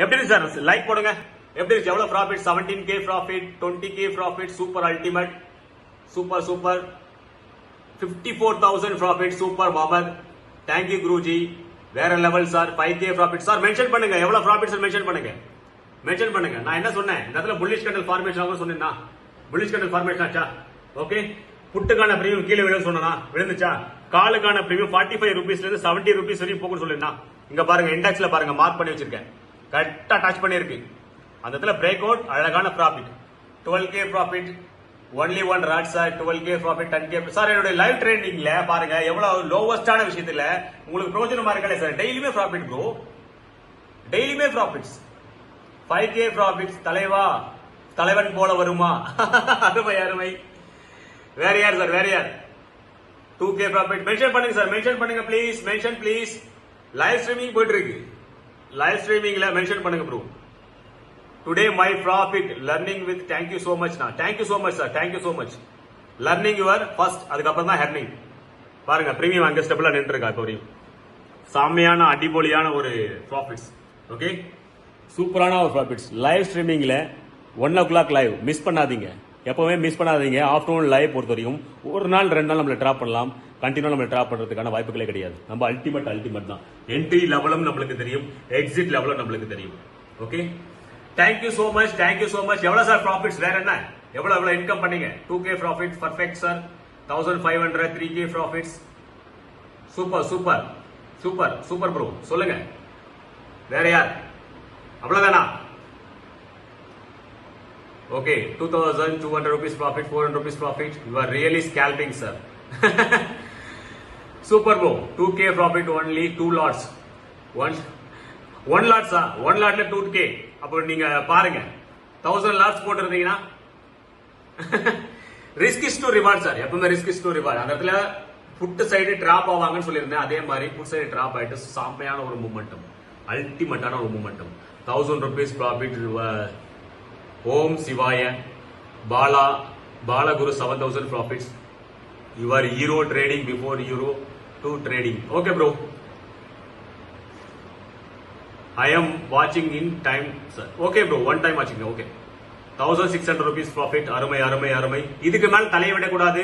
எப்படி இருக்கு sir? Like போடுங்க. எப்படி இருக்கு? எவ்வளவு profit seventeen K profit twenty K profit super ultimate super super fifty four thousand profit super Mohammed thank you Guruji வேற level sir five K profit sir mention பண்ணுங்க. எவ்வளவு profit sir mention பண்ணுங்க. Mention பண்ணுங்க. நான் என்ன சொன்னேன்? இந்த இடத்துல புல்லிஷ் கண்டல் ஃபார்மேஷன் ஆகும் சொன்னேன்னா புல்லிஷ் கண்டல் ஃபார்மேஷன் ஆச்சா? ஓகே புட்டுக்கான பிரீமியம் கீழே விழுந்து சொன்னா விழுந்துச்சா? காலுக்கான பிரீமியம் ஃபார்ட்டி ஃபைவ் ருபீஸ்ல இருந்து செவன்டி ருபீஸ் வரையும் போகும்னு சொல்லிருந்தா இங்க பாருங்க இண்டெக்ஸ்ல பாருங்க மார்க் பண்ணி வச்சிருக்கேன். கரெக்டாக டச் பண்ணியிருக்கு. அந்த இடத்துல பிரேக் அவுட் அழகான profit twelve K profit only one lot sir twelve K profit ten K sir என்னுடைய லைவ் ட்ரெண்டிங்ல பாருங்க எவ்வளவு லோவஸ்டான விஷயத்துல உங்களுக்கு பிரோஜனமா இருக்கல சார் டெய்லியுமே ப்ராஃபிட் ப்ரோ டெய்லியுமே ப்ராஃபிட்ஸ் ஃபைவ் கே ப்ராஃபிட்ஸ் தலைவா தலைவன் போல வருமா? அருமை அருமை. வேற யார் சார் வேற யார்? டூ கே ப்ராஃபிட் மென்ஷன் பண்ணுங்க சார் மென்ஷன் பண்ணுங்க please mention please live streaming போயிட்டு இருக்கு. லைவ் ஸ்ட்ரீமிங்ல மென்ஷன் பண்ணுங்க bro today my profit learning with thank you so much நான் thank you so much sir thank you so much learning your first அதுக்கப்புறம் தான் ஹெர்னிங் பாருங்க premium அங்கே ஸ்டெப்ல நின்று இருக்கா இப்போ வரையும். செம்மையான அடிபொலியான ஒரு ப்ராஃபிட்ஸ் ஓகே சூப்பரான ஒரு ப்ராஃபிட்ஸ் லைவ் ஸ்ட்ரீமிங்கில் one o'clock live miss பண்ணாதீங்க. எப்பவுமே மிஸ் பண்ணாதீங்க. ஆஃப்டர்நூன் லைவ் பொறுத்த வரைக்கும் ஒரு நாள் ரெண்டு நாள் நம்மளை ட்ராப் பண்ணலாம். கண்டினியூ நம்ம ட்ராப் பண்றதுக்கான வாய்ப்புகளே கிடையாது. நம்ம அல்டிமேட் அல்டிமேட் தான். என்ட்ரி லெவலும் நம்மளுக்கு தெரியும். எக்ஸிட் லெவலும் நம்மளுக்கு தெரியும். Okay thank you so much thank you so much எவ்வளவு சார் ப்ராஃபிட்ஸ் வேற என்ன? எவ்வளவு எவ்வளவு இன்கம் பண்ணீங்க? Two K profit perfect sir thousand five hundred three K profits super super super super bro சொல்லுங்க. வேற யார்? அவ்வளவுதானா? Okay two thousand two hundred rupees profit four hundred rupees profit you are really scalping sir super போ two K profit only two lots one one லாட்ஸா one லாட்ல two K அப்போ நீங்க பாருங்க. Thousand lots போட்டிருந்தீங்கன்னா risk is to reward sir எப்பவுமே risk is to reward அந்த இடத்துல புட்டு side drop ஆவாங்கன்னு சொல்லியிருந்தேன். அதே மாதிரி புட் சைடு டிராப் ஆயிட்டு சாமையான ஒரு மூமெண்டம் அல்டிமேட்டான ஒரு momentum thousand rupees profit Om Shivaya Bala Balaguru seven thousand profits your hero trading before hero to trading okay bro I am வாட்சிங் in time sir okay bro one time வாட்சிங் okay thousand six hundred rupees profit அருமை அருமை அருமை. இதுக்கு மேல தலையை விடக்கூடாது.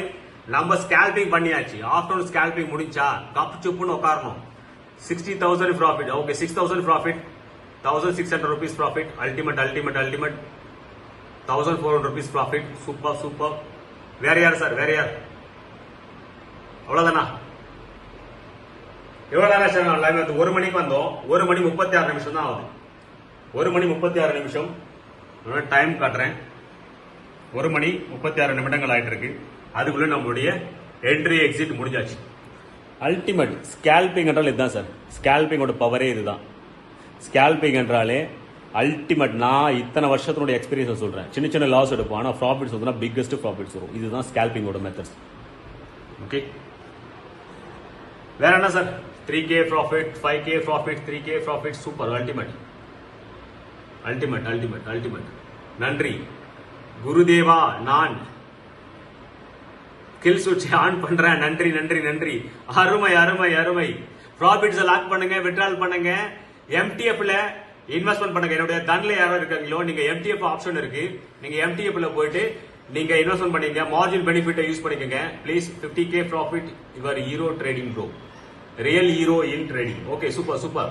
நம்ம ஸ்கேல்பிங் பண்ணியாச்சு. ஆஃப்டர்நூன் ஸ்கேல்பிங் முடிஞ்சா கப் சுப்புன்னு உட்காரணும். Sixty thousand profit okay six thousand profit thousand six hundred rupees profit ultimate ultimate ultimate thousand four hundred rupees profit super super வேற யார் சார் வேற யார்? அவ்வளவுதானா? எவ்வளோ நேரம் சார் நான் லைவ் வந்து ஒரு மணிக்கு வந்தோம். ஒரு மணி முப்பத்தி ஆறு நிமிஷம் தான் ஆகுது. ஒரு மணி முப்பத்தி ஆறு நிமிஷம். டைம் காட்டுறேன். ஒரு மணி முப்பத்தி ஆறு நிமிடங்கள் ஆகிட்டு இருக்கு அதுக்குள்ளே நம்மளுடைய என்ட்ரி எக்ஸிட் முடிஞ்சாச்சு. அல்டிமேட் ஸ்கேல்பிங் என்றால் இதுதான் சார் ஸ்கேல்பிங்கோட பவரே இதுதான். ஸ்கேல்பிங் என்றாலே அல்டிமேட் நான் இத்தனை வருஷத்தினுடைய எக்ஸ்பீரியன்ஸ் சொல்கிறேன் சின்ன சின்ன லாஸ் எடுப்போம். ஆனால் ப்ராஃபிட்ஸ் வந்து பிக்கஸ்ட் ப்ராஃபிட்ஸ் வரும். இதுதான் ஸ்கேல்பிங்கோட மெத்தட்ஸ் ஓகே வேற என்ன sir three K profit five K profit three ultimate. Ultimate, super ultimate. நன்றி. குருதேவா நான் கில் சுவிட்ச் ஆன் பண்றேன். நன்றி நன்றி நன்றி. அருமை அருமை அருமை. ப்ராஃபிட்ஸ் லாக் பண்ணுங்க விட்ரால் பண்ணுங்க. எம்டிஎஃப்ல இன்வெஸ்ட்மெண்ட் பண்ணுங்க. என்னுடைய தன்ல யாரோ இருக்காங்களோ நீங்க எம்டிஎஃப் ஆப்ஷன் இருக்கு. நீங்க எம்டிஎஃப்ல போயிட்டு நீங்க இன்வெஸ்ட்மெண்ட் பண்ணீங்க மார்ஜின் பெனிஃபிட்டை யூஸ் பண்ணிக்கோங்க. Please 50k K profit your hero trading bro real hero in trading okay super super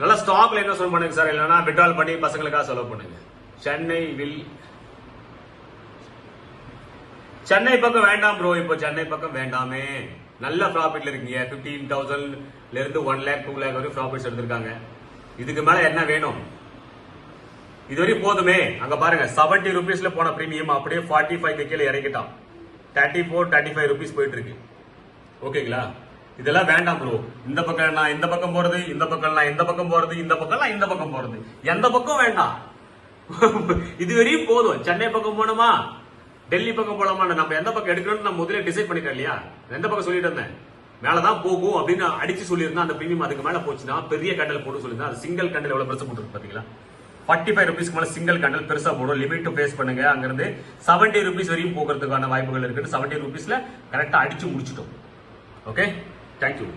நல்லா ஸ்டாக்ல இன்வெஸ்ட்மெண்ட் பண்ணுங்க சார் இல்லைன்னா விட்ரால் பண்ணி பசங்களுக்காக செலவு பண்ணுங்க. சென்னை வில் சென்னை பக்கம் வேண்டாம் ப்ரோ இப்போ சென்னை பக்கம் வேண்டாமே. நல்ல ப்ராஃபிட்ல இருக்கீங்க. பிப்டீன் தௌசண்ட்ல இருந்து ஒன் லேக் டூ லேக் வரைக்கும் ப்ராஃபிட்ஸ் எடுத்திருக்காங்க. இதுக்கு மேல என்ன வேணும்? இதுவரையும் போதுமே. அங்க பாருங்க செவன்டி ருபீஸ்ல போன பிரீமியம் அப்படியே ஃபார்ட்டி ஃபைவ் கீழே இறக்கிட்டான். Thirty four thirty five rupees போயிட்டு இருக்கு. ஓகேங்களா இதெல்லாம் வேண்டாம் ப்ரோ. இந்த பக்கம் நான் இந்த பக்கம் போறது இந்த பக்கம் நான் இந்த பக்கம் போறது இந்த பக்கம் நான் இந்த பக்கம் போறது. எந்த பக்கம் வேண்டாம். இதுவரையும் போதும். சென்னை பக்கம் போனோமா டெல்லி பக்கம் போலாமா நம்ம எந்த பக்கம் எடுக்கணும்னு நம்ம முதல்ல டிசைட் பண்ணிட்டேன் இல்லையா? எந்த பக்கம் சொல்லிட்டு இருந்தேன்? மேலதான் போகும் அப்படின்னு அடிச்சு சொல்லியிருந்தேன் அந்த பிரீமியம் அதுக்கு மேல போச்சுன்னா பெரிய கண்டல் போட்டு சொல்லியிருந்தா அது சிங்கிள் கண்டல் எவ்வளவு பெருசு போட்டுருக்கு பாத்தீங்களா? ஃபார்ட்டி ஃபைவ் ருபீஸ்க்கு மேலே சிங்கிள் கண்டல் பெருசாக போடும். லிமிட் ஃபேஸ் பண்ணுங்க. அங்கிருந்து செவன்டி ருபீஸ் வரையும் போகிறதுக்கான வாய்ப்புகள் இருக்கு செவன்டி ருபீஸில் கரெக்டாக அடிச்சு முடிச்சிட்டோம். Okay thank you